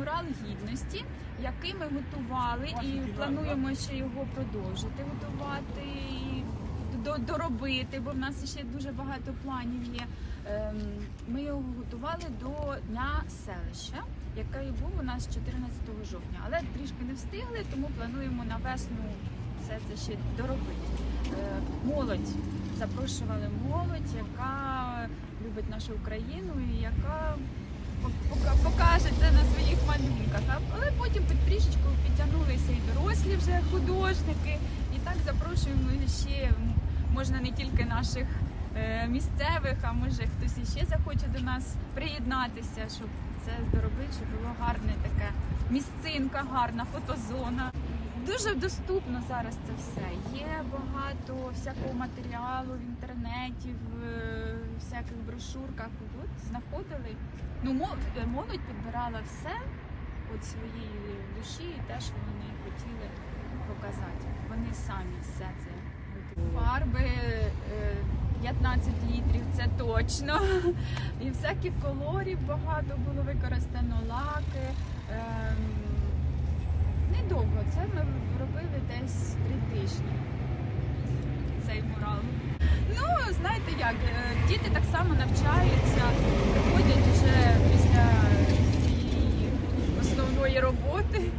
меморіал гідності, який ми готували і плануємо ще його продовжити готувати і доробити, бо в нас ще дуже багато планів є. Ем, Ми його готували до дня селища, який був у нас 14 жовтня, але трішки не встигли, тому плануємо на весну все це ще доробити. Е, Молодь запрошували молодь, яка любить нашу Україну і яка малюнках. Але потім під трішечку підтягнулися і дорослі вже художники. І так запрошуємо ще можна не тільки наших е, місцевих, а може хтось іще захоче до нас приєднатися, щоб це доробити, щоб було гарне таке місцинка, гарна фотозона. Дуже доступно зараз це все. Є багато всякого матеріалу в інтернеті, в е, всяких брошурках. От знаходили. Ну, е, молодь підбирала все від своєї душі і те, що вони хотіли показати. Вони самі все це. Фарби е, 15 літрів, це точно. І всяких колорів багато було використано, лаки. Ем, Недовго, це ми робили десь три тижні. Цей мурал. Ну, знаєте як, е, діти так само навчаються, 对。